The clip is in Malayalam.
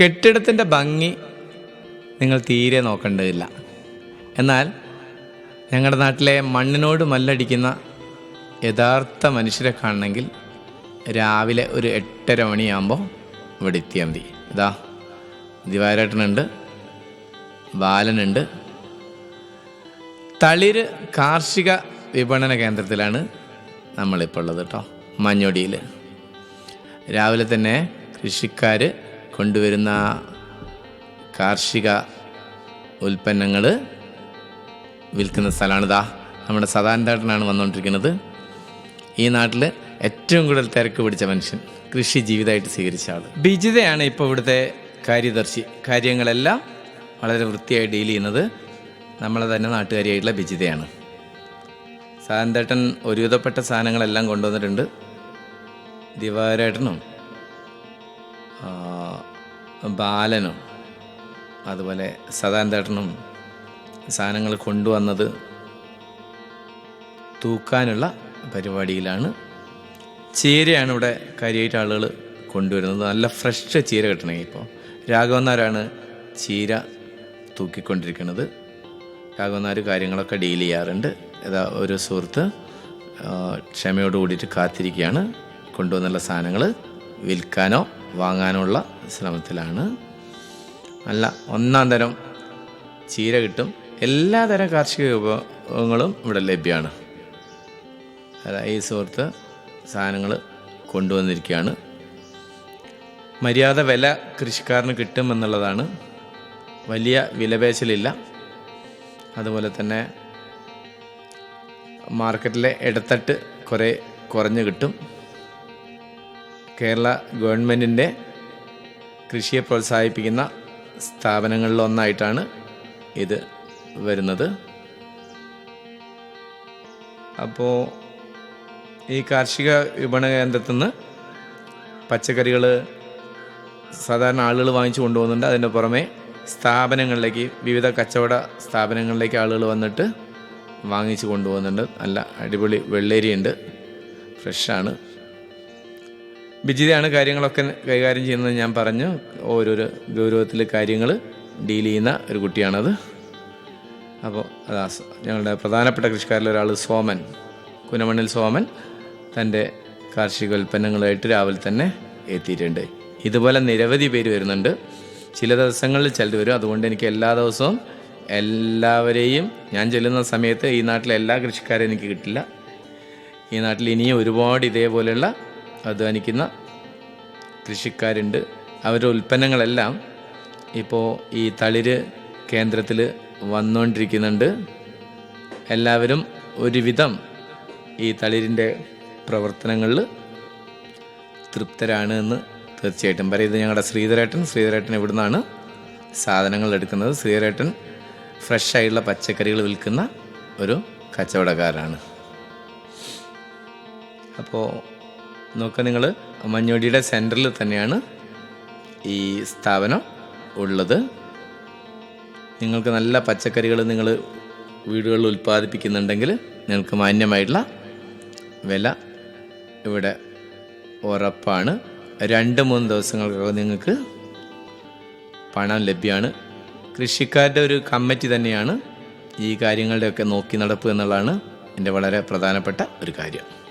കെട്ടിടത്തിന്റെ ഭംഗി നിങ്ങൾ തീരെ നോക്കേണ്ടതില്ല. എന്നാൽ ഞങ്ങളുടെ നാട്ടിലെ മണ്ണിനോട് മല്ലടിക്കുന്ന യഥാർത്ഥ മനുഷ്യരെ കാണണമെങ്കിൽ രാവിലെ ഒരു എട്ടര മണിയാകുമ്പോൾ ഇവിടെ എത്തിയാൽ മതി. ഇതാ ദിവാരേട്ടനുണ്ട് ബാലനുണ്ട്. തളിര് കാർഷിക വിപണന കേന്ദ്രത്തിലാണ് നമ്മളിപ്പോൾ ഉള്ളത് കേട്ടോ മഞ്ഞൊടിയിൽ രാവിലെ തന്നെ കൃഷിക്കാർ കൊണ്ടുവരുന്ന കാർഷിക ഉൽപ്പന്നങ്ങൾ വിൽക്കുന്ന സ്ഥലമാണിതാ നമ്മുടെ സദാനന്ദേട്ടനാണ് വന്നുകൊണ്ടിരിക്കുന്നത്. ഈ നാട്ടിൽ ഏറ്റവും കൂടുതൽ തിരക്ക് പിടിച്ച മനുഷ്യൻ കൃഷി ജീവിതമായിട്ട് സ്വീകരിച്ച ആൾ ബിജിതയാണ് ഇപ്പോൾ ഇവിടുത്തെ കാര്യദർശി. കാര്യങ്ങളെല്ലാം വളരെ വൃത്തിയായി ഡീൽ ചെയ്യുന്നത് നമ്മളെ തന്നെ നാട്ടുകാരിയായിട്ടുള്ള ബിജിതയാണ്. സാനന്ദേട്ടൻ ഒരുവിധപ്പെട്ട സാധനങ്ങളെല്ലാം കൊണ്ടുവന്നിട്ടുണ്ട്. ദിവാരേട്ടനും ബാലനും അതുപോലെ സദാനന്ദേട്ടനും സാധനങ്ങൾ കൊണ്ടുവന്നത് തൂക്കാനുള്ള പരിപാടിയിലാണ്. ചീരയാണ് ഇവിടെ കാര്യമായിട്ട് ആളുകൾ കൊണ്ടുവരുന്നത്. നല്ല ഫ്രഷ് ചീര കിട്ടണമെങ്കിൽ ഇപ്പോൾ. രാഘവന്നാരാണ് ചീര തൂക്കിക്കൊണ്ടിരിക്കുന്നത്. രാഘവന്നാർ കാര്യങ്ങളൊക്കെ ഡീൽ ചെയ്യാറുണ്ട്. ഏതാ ഒരു സുഹൃത്ത് ക്ഷമയോട് കൂടിയിട്ട് കാത്തിരിക്കുകയാണ്. കൊണ്ടുവന്നുള്ള സാധനങ്ങൾ വിൽക്കാനോ വാങ്ങാനോ ഉള്ള ശ്രമത്തിലാണ്. അല്ല ഒന്നാം തരം ചീര കിട്ടും. എല്ലാ തരം കാർഷിക വിഭവങ്ങളും ഇവിടെ ലഭ്യമാണ്. ഈ സുഹൃത്ത് സാധനങ്ങൾ കൊണ്ടുവന്നിരിക്കുകയാണ്. മര്യാദ വില കൃഷിക്കാരന് കിട്ടുമെന്നുള്ളതാണ് വലിയ വിലപേശലില്ല. അതുപോലെ തന്നെ മാർക്കറ്റിലെ ഇടത്തട്ട് കുറേ കുറഞ്ഞു കിട്ടും. കേരള ഗവൺമെന്റിന്റെ കൃഷിയെ പ്രോത്സാഹിപ്പിക്കുന്ന സ്ഥാപനങ്ങളിലൊന്നായിട്ടാണ് ഇത് വരുന്നത്. അപ്പോൾ ഈ കാർഷിക വിപണന കേന്ദ്രത്തിൽ നിന്ന് പച്ചക്കറികൾ സാധാരണ ആളുകൾ വാങ്ങിച്ചു കൊണ്ടുപോകുന്നുണ്ട്. അതിന്റെ പുറമെ സ്ഥാപനങ്ങളിലേക്ക് വിവിധ കച്ചവട സ്ഥാപനങ്ങളിലേക്ക് ആളുകൾ വന്നിട്ട് വാങ്ങിച്ചു കൊണ്ടുപോകുന്നുണ്ട്. നല്ല അടിപൊളി വെള്ളേരിയുണ്ട്. ഫ്രഷാണ്. ബിജിതയാണ് കാര്യങ്ങളൊക്കെ കൈകാര്യം ചെയ്യുന്നത് ഞാൻ പറഞ്ഞു. ഓരോരോ ഗൗരവത്തിൽ കാര്യങ്ങൾ ഡീൽ ചെയ്യുന്ന ഒരു കുട്ടിയാണത്. അപ്പോൾ അതാ ഞങ്ങളുടെ പ്രധാനപ്പെട്ട കൃഷിക്കാരിലൊരാൾ സോമൻ കുനമണ്ണിൽ സോമൻ തന്റെ കാർഷിക ഉൽപ്പന്നങ്ങളായിട്ട് രാവിലെ തന്നെ എത്തിയിട്ടുണ്ട്. ഇതുപോലെ നിരവധി പേര് വരുന്നുണ്ട്. ചില ദിവസങ്ങളിൽ ചിലർ വരും. അതുകൊണ്ട് എനിക്ക് എല്ലാ ദിവസവും എല്ലാവരെയും ഞാൻ ചെല്ലുന്ന സമയത്ത് ഈ നാട്ടിലെ എല്ലാ കൃഷിക്കാരെയും എനിക്ക് കിട്ടില്ല. ഈ നാട്ടിൽ ഇനിയും ഒരുപാട് ഇതേപോലെയുള്ള അധ്വാനിക്കുന്ന കൃഷിക്കാരുണ്ട്. അവരുടെ ഉൽപ്പന്നങ്ങളെല്ലാം ഇപ്പോൾ ഈ തളിര് കേന്ദ്രത്തിൽ വന്നുകൊണ്ടിരിക്കുന്നുണ്ട് എല്ലാവരും ഒരുവിധം ഈ തളിരിന്റെ പ്രവർത്തനങ്ങളിൽ തൃപ്തരാണ് എന്ന് തീർച്ചയായിട്ടും പറയും. ഇത് ഞങ്ങളുടെ ശ്രീധരേട്ടൻ ശ്രീധരേട്ടൻ ഇവിടുന്നാണ് സാധനങ്ങൾ എടുക്കുന്നത്. ശ്രീധരേട്ടൻ ഫ്രഷ് ആയിട്ടുള്ള പച്ചക്കറികൾ വിൽക്കുന്ന ഒരു കച്ചവടക്കാരാണ് അപ്പോൾ നോക്കുക നിങ്ങൾ മഞ്ഞോടിയുടെ സെന്ററിൽ തന്നെയാണ് ഈ സ്ഥാപനം ഉള്ളത്. നിങ്ങൾക്ക് നല്ല പച്ചക്കറികൾ നിങ്ങൾ വീടുകളിൽ ഉൽപ്പാദിപ്പിക്കുന്നുണ്ടെങ്കിൽ നിങ്ങൾക്ക് മാന്യമായിട്ടുള്ള വില ഇവിടെ ഉറപ്പാണ്. രണ്ട് മൂന്ന് ദിവസങ്ങൾക്കകം നിങ്ങൾക്ക് പണം ലഭ്യമാണ്. കൃഷിക്കാരുടെ ഒരു കമ്മിറ്റി തന്നെയാണ് ഈ കാര്യങ്ങളുടെയൊക്കെ നോക്കി നടപ്പ് എന്നുള്ളതാണ് എന്റെ വളരെ പ്രധാനപ്പെട്ട ഒരു കാര്യം.